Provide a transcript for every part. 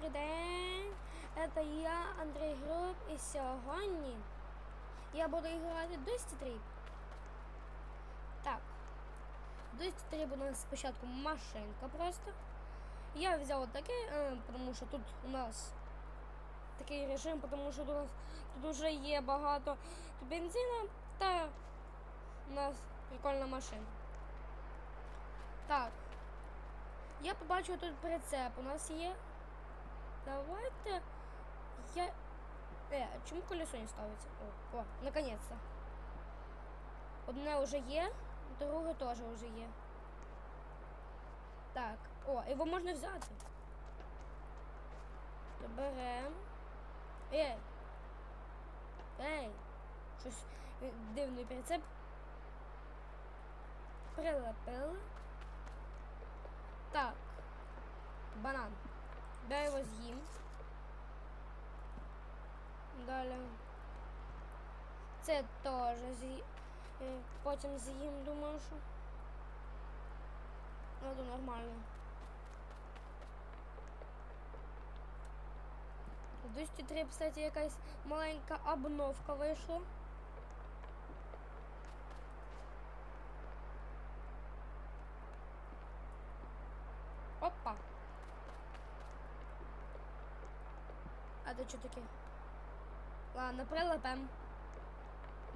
добрий день. Це я, Андрій Груб, і сьогодні я буду грати Dusty Trip. Так. Dusty Trip у нас спочатку машинка просто. Я взяв таке, е, тому що тут у нас такий режим, тому що тут, у нас- тут вже є багато бензину та у нас прикольна машина. Так. Я побачив тут прицеп у нас є. Давайте я. А чому колесо не ставиться? О, о, наконец-то. Одне вже є, друге теж вже є. Так, о, його можна взяти. Берем. Ей. Ей. Щось е, дивний прицеп. Прилепили. Так. Банан. Дай його з'їм. Далі. Це теж з'їм. Потім з'їм, думаю, що. Ну, то нормально. В 203, кстати, якась маленька обновка вийшла. Опа. Що таке? Ладно, прилепем.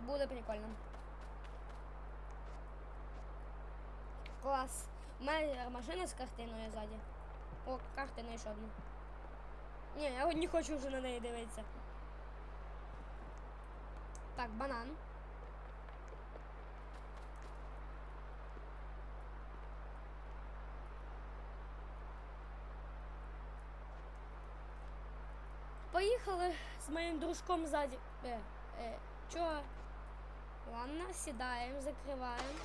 Буде прикольно. Клас. У мене машина з картиною ззаді. О, картина ще одна. Ні, я не хочу вже на неї дивитися. Так, банан. Поїхали з моїм дружком ззаді. Е, е, чого? Ладно, сідаємо, закриваємо.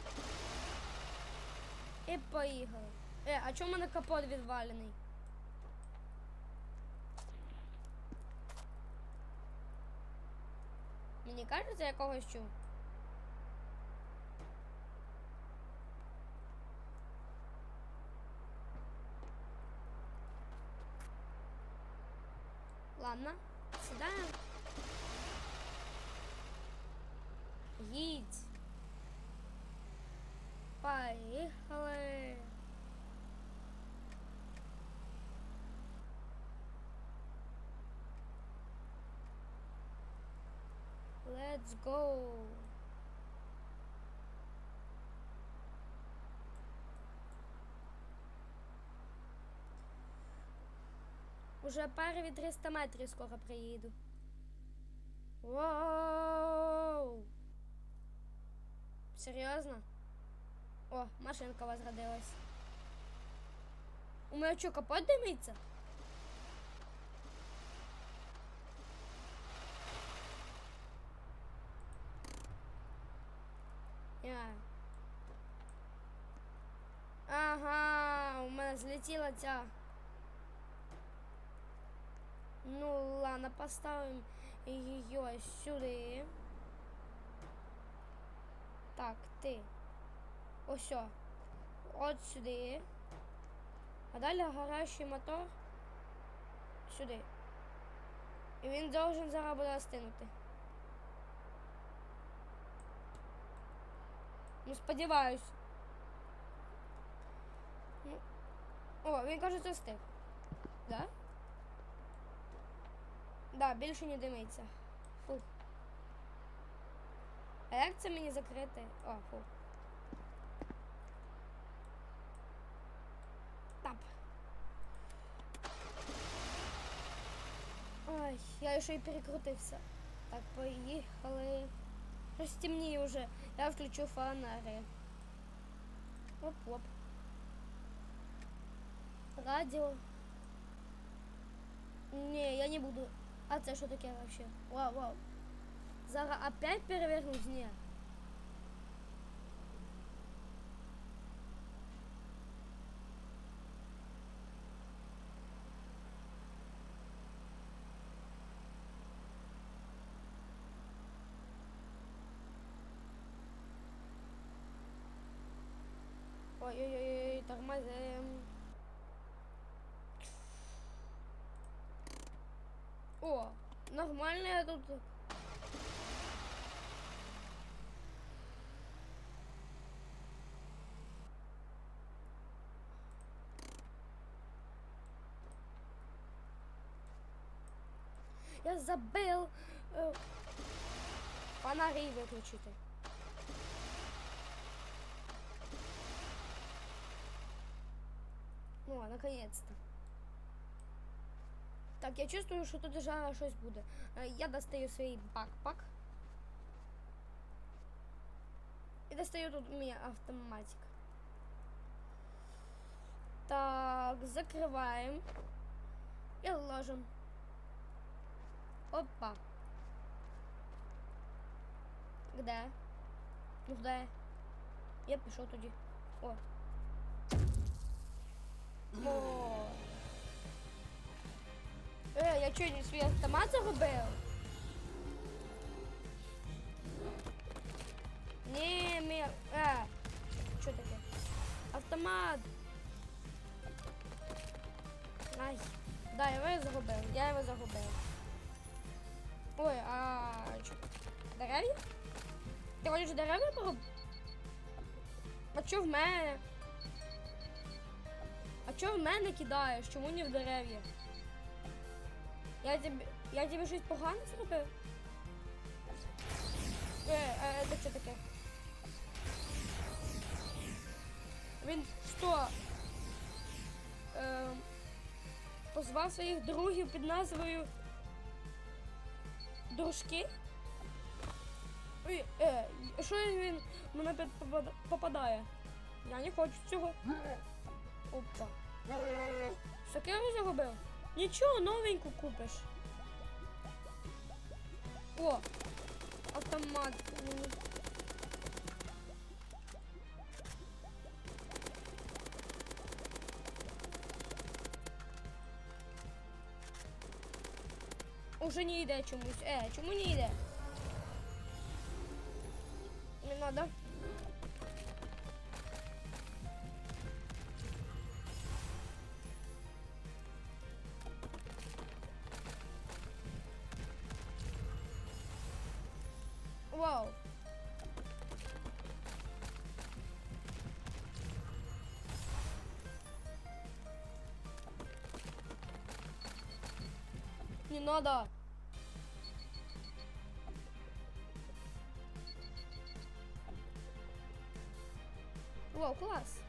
І поїхали. Е, а чому в мене капот відвалений? Мені кажеться, я когось чув. Ладно, сідаємо. Їдь. Поїхали. Let's go. Уже перші 300 метрів скоро приїду. Воу! Серйозно? О, машинка возродилась. У мене що, капот димиться? Ага, у мене злетіла ця. Ну ладно, поставим ее сюди. Так, ти. Ось. От сюди. А далі гарячий мотор сюди. І він должен зараз буде остинути. Ну, сподіваюсь. Ну. О, він каже, це стих. Да? Да, більше не димиться. Фух. А як це мені закрити? О, фух. Тап. Ой, я ще й перекрутився. Так, поїхали. Щось темніє вже. Я включу фонари. Оп-оп. Радіо. Не, я не буду. А це що таке вообще? Вау, вау. Зараз опять перевернусь? Ні. Ой-ой-ой, тормозим. О, нормально я тут. Я забыл э, фонари выключить. О, наконец-то. Так, я чувствую, що тут вже щось буде. Е, Я достаю свій бакпак. І достаю тут мій автоматик. Так, закриваємо. І ложимо. Опа. Де? Ну де? Я пішов тоді. О. О. Е, я чого, не свій автомат загубив? Ні, мій... Е, що таке? Автомат. Ай. Да, я його загубив. Я його загубив. Ой, а що? Дерев'я? Ти хочеш дерев'я поруб? А що в мене? А чого в мене кидаєш? Чому не в дерев'я? Я тобі. Я тобі щось погане зробив? Е, е, це що таке? Він що? Е, позвав своїх другів під назвою Дружки? Ой, е, що він мене попадає? Я не хочу цього. Опа. Сокиру загубив? Нічого, новеньку купиш. О! Автомат. Уже не йде чомусь. Е, чому не йде? Не надо. Надо. Вау, класс.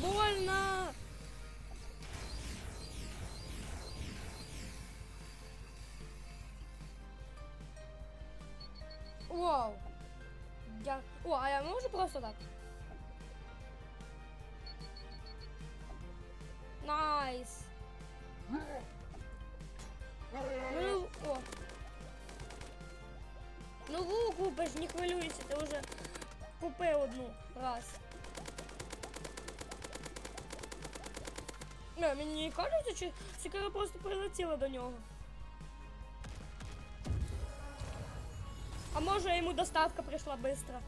Больно! Вау! Я... О, а я можу просто так? Найс! Ну, о. Нову купиш, не хвилюйся, ти вже купив одну раз. Не, мені не кажеться, чи Сікара просто прилетіла до нього. А ему доставка прийшла швидко.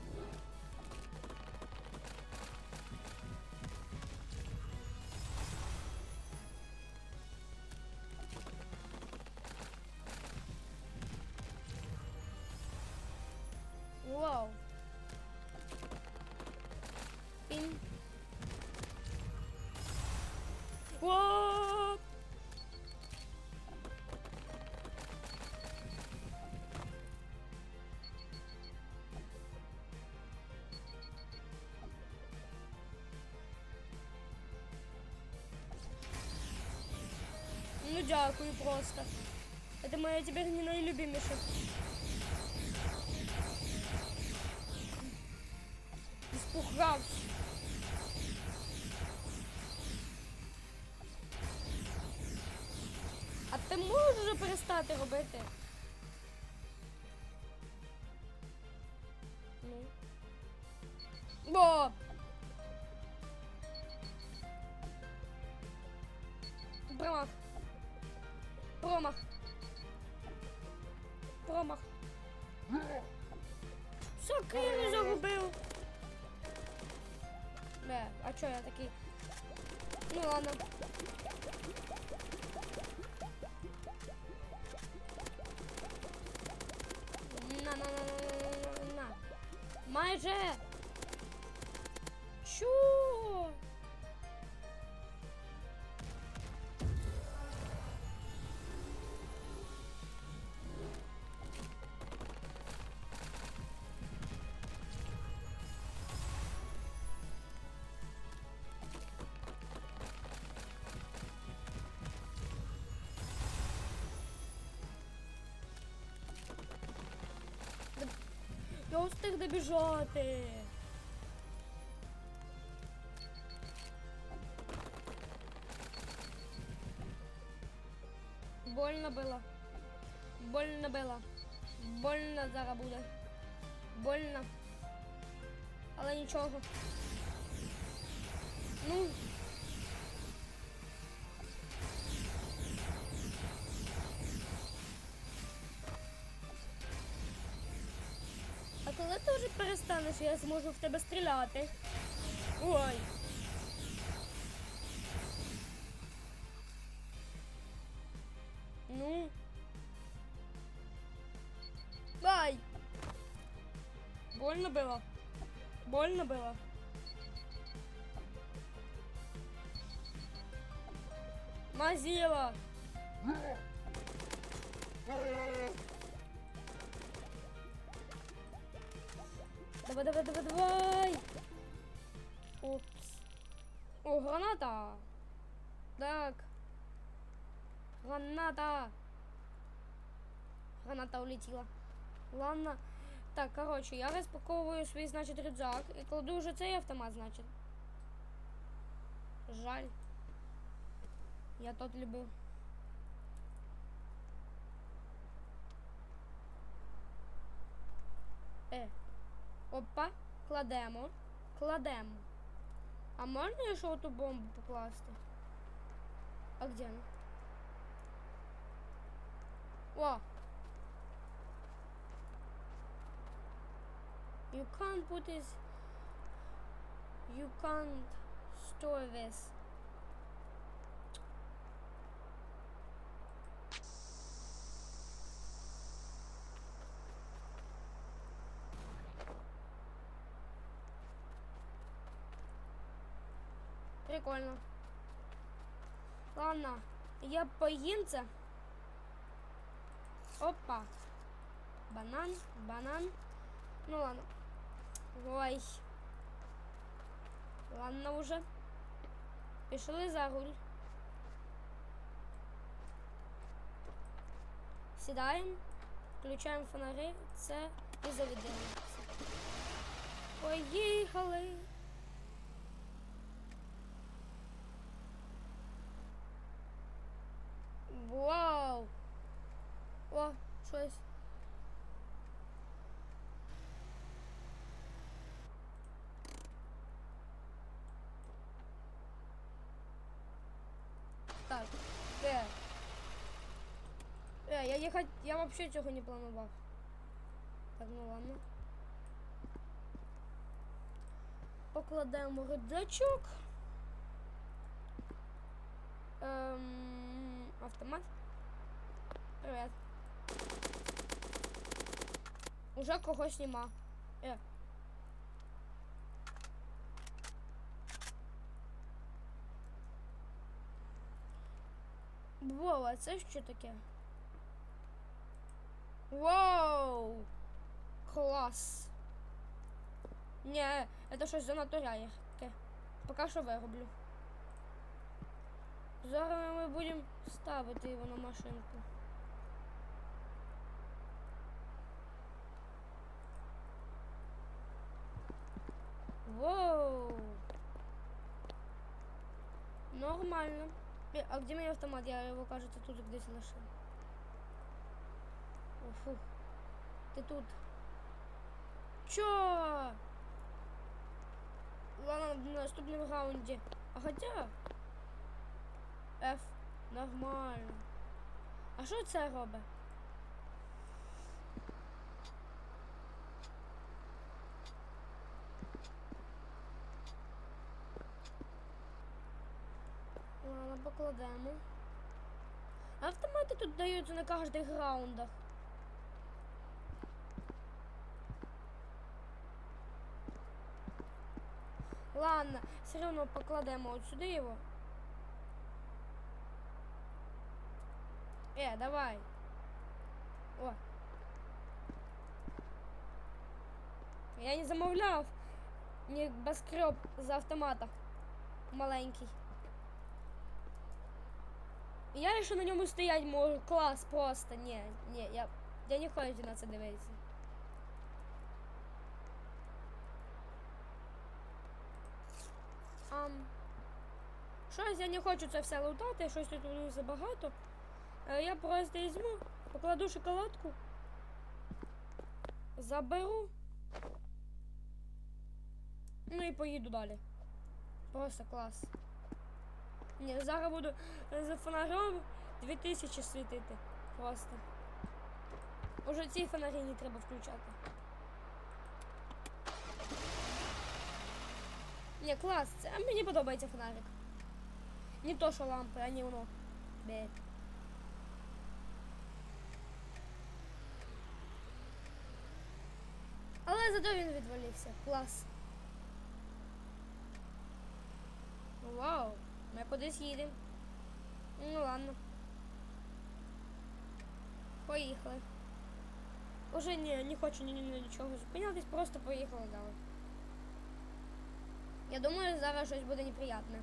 Дякую просто. Это моя теперь не наилюбимейшая. Испугався. А ти можеш вже перестати робити? Ну. Бо. Промах. Промах. Промах. Сокиру загубив. Бе, а чо я такий? Ну ладно. На, на, на, на, на, на. Майже. Я встиг добіжати. Больно було. Больно було. Больно зараз буде. Больно. Але нічого. Ну. Коли перестанеш, я зможу в тебе стріляти. Ой. Ну. Бай! Больно було? Больно было. Граната. Граната улетіла. Ладно. Так, коротше, я розпаковую свій, значить, рюкзак і кладу вже цей автомат, значить. Жаль. Я тот любив. Е. Опа, кладемо. Кладемо. А можна ще оту бомбу покласти? А где она? О! You can't put this. You can't store this. Прикольно. Ладно, я поїм це. Опа. Банан, банан. Ну ладно. Ой. Ладно уже. Пішли за руль. Сідаємо, включаємо фонари, це і заведемо. Поїхали. Вау! О, щось. Так, е. Е, я їхать, я вообще цього не планував. Так, ну ладно. Покладемо рюкзачок. Ем, автомат. Привет. Уже когось нема. Е. Вова, це що таке? Вау! Клас! Ні, це щось занадто яке. Поки що вироблю. Зараз ми будемо ставити його на машинку. Воу! Нормально. Э, А где мой автомат? Я его, кажется, тут где-то лишил. О, фух. Ты тут. Чё? Ладно, в наступному раунді. А хотя... F. Нормально. А що це робить? Покладемо. Автомати тут даються на кожних раундах. Ладно, все равно покладемо от сюди його. Е, давай. О. Я не замовляв ні баскреб з автомата маленький. Я ще на ньому стоять можу. Клас просто. Ні, ні, я, я не хочу на це дивитися. Ам. Щось я не хочу це все лутати, щось тут воно забагато. Е, Я просто візьму, покладу шоколадку, заберу. Ну і поїду далі. Просто клас. Ні, зараз буду е, за фонарем 2000 світити. Просто. Уже ці фонарі не треба включати. Ні, клас, це мені подобається фонарик. Не то, що лампи, а не воно. Бе. Але зато він відвалився. Клас. Вау, ми кудись їдемо. Ну ладно. Поїхали. Уже не, не хочу ні, ні, нічого зупинятись, просто поїхали далі. Я думаю, зараз щось буде неприятне.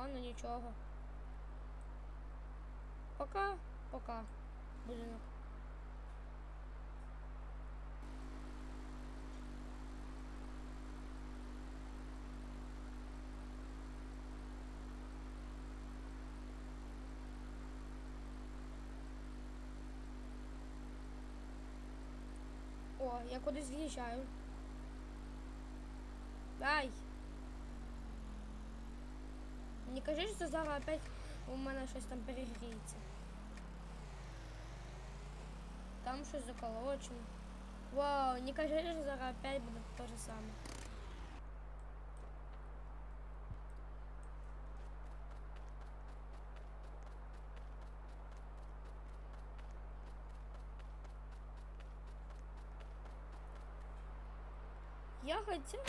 Ладно, нічого. Пока, пока. Будинок. О, я кудись з'їжджаю. Ай! Не кажи, що зараз опять у мене щось там перегріється. Там щось заколочено. Вау, не кажи, що зараз опять буде те же саме. Я хотел...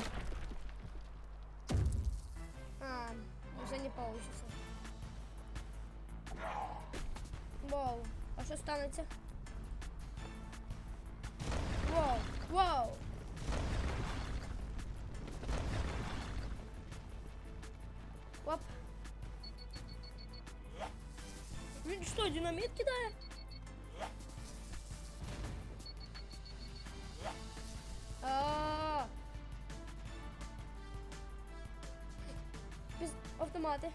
получится. Вау, а що станеться? Вау, вау. Оп. Він що, динамит кидає? А. Hadi.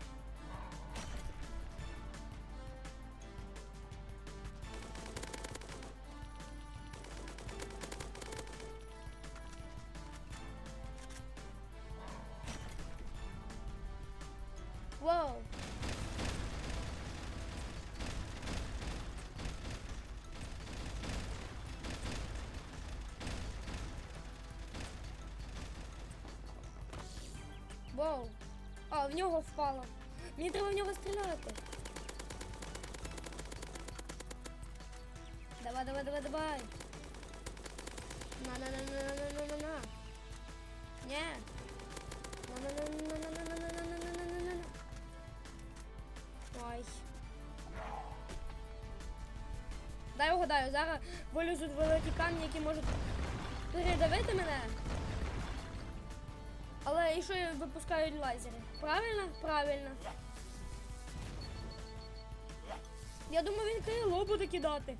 Wow. Wow. А, в нього впало. Мені треба в нього стріляти. Давай, давай, давай, давай. На на на на на на на на на. Не. На на на на на на на на на на на на на. Ой. Дай угадаю, зараз вилізуть великі камні, які можуть передавити мене. І що випускають лазери? Правильно? Правильно. Я думаю, він крило буде кидати.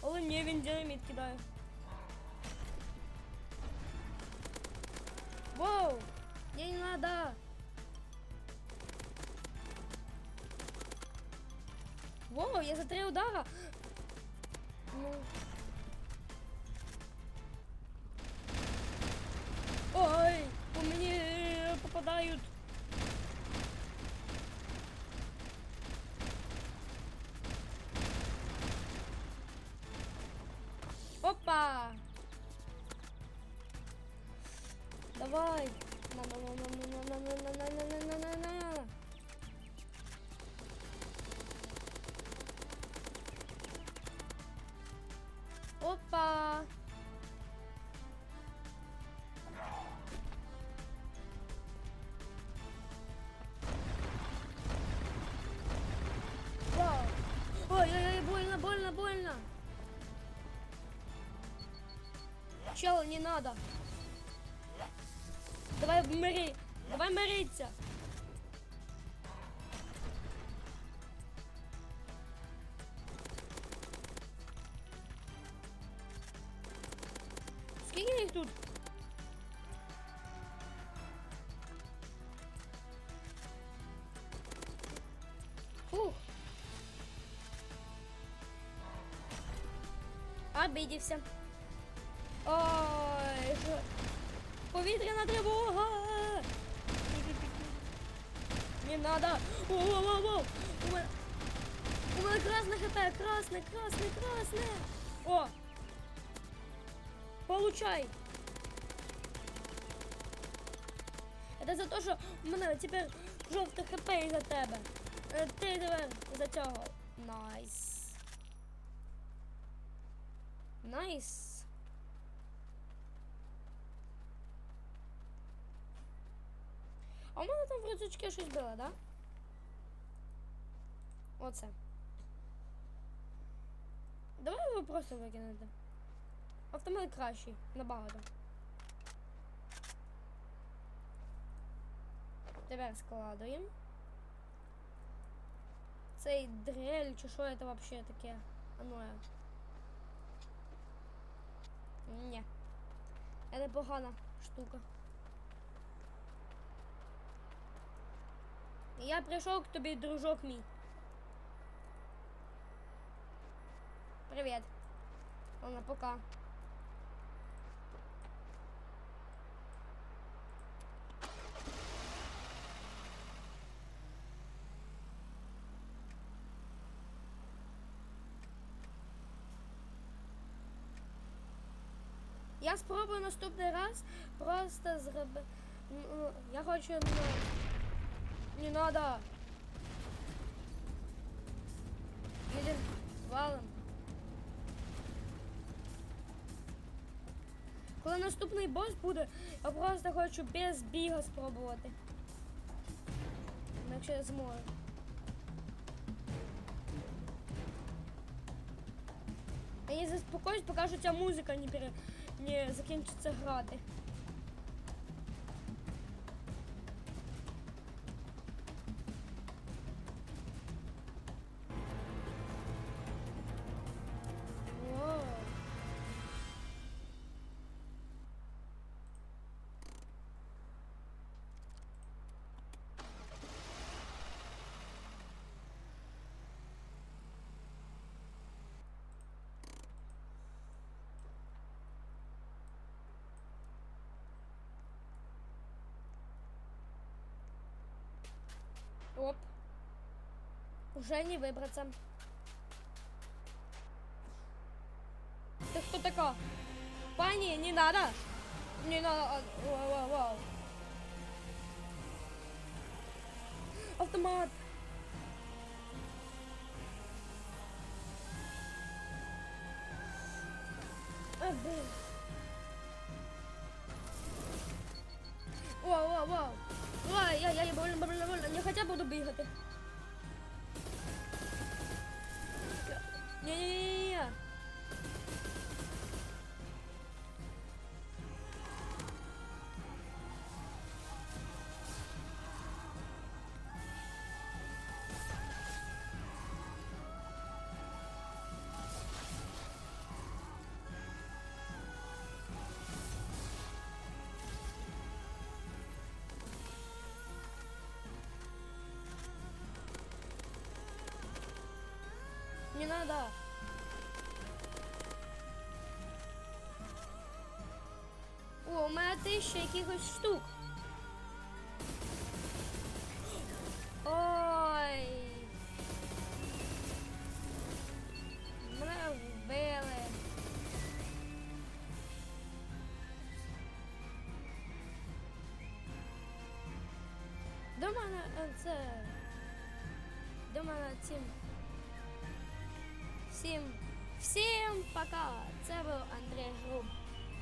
Але ні, він динаміт кидає. Воу! Мне не надо! Воу, я за три удара. Ну. Ой, по мені е, попадають. Опа! Давай! Чел, не надо. Давай мири. Давай мириться. Скільки їх тут? Фух. Обидівся. Ой, що- повітряна тривога. Не надо. Воу-воу-воу. У мене, у мене красне хп, красне, красне, красне. О. Получай. Это за те, що в мене тепер жовте хп із-за тебе. Е, Ти тепер за цього. Найс. Найс. Рюкзачке щось було, да? Оце. Давай його просто викинути. Автомат кращий, набагато. Тепер складуємо. Цей дрель, чи що це вообще таке? А ну я. Ні. Це непогана штука. Я прийшов к тобі, дружок мій. Привіт. Ладно, пока. Я спробую наступний раз просто зроби. Ну, я хочу. Не надо. Едем валом. Коли наступний бос буде, я просто хочу без біга спробувати. Ну, Якщо я зможу. Я не заспокоюсь, поки що ця музика не, пере... не закінчиться грати. Уже не выбраться. Ты кто такая? Пани, не надо. Не надо. Вау, вау, вау. Автомат. А, блин. Вау, вау, вау. Ой, я, я, я, больно, больно, больно. Я хотя буду бігати. Ні-ні-ні. Не надо. тисяча якихось штук. Ой. Мене вбили. До мене е, це. До мене цим. Всім. Всім пока! Це був Андрій Груб.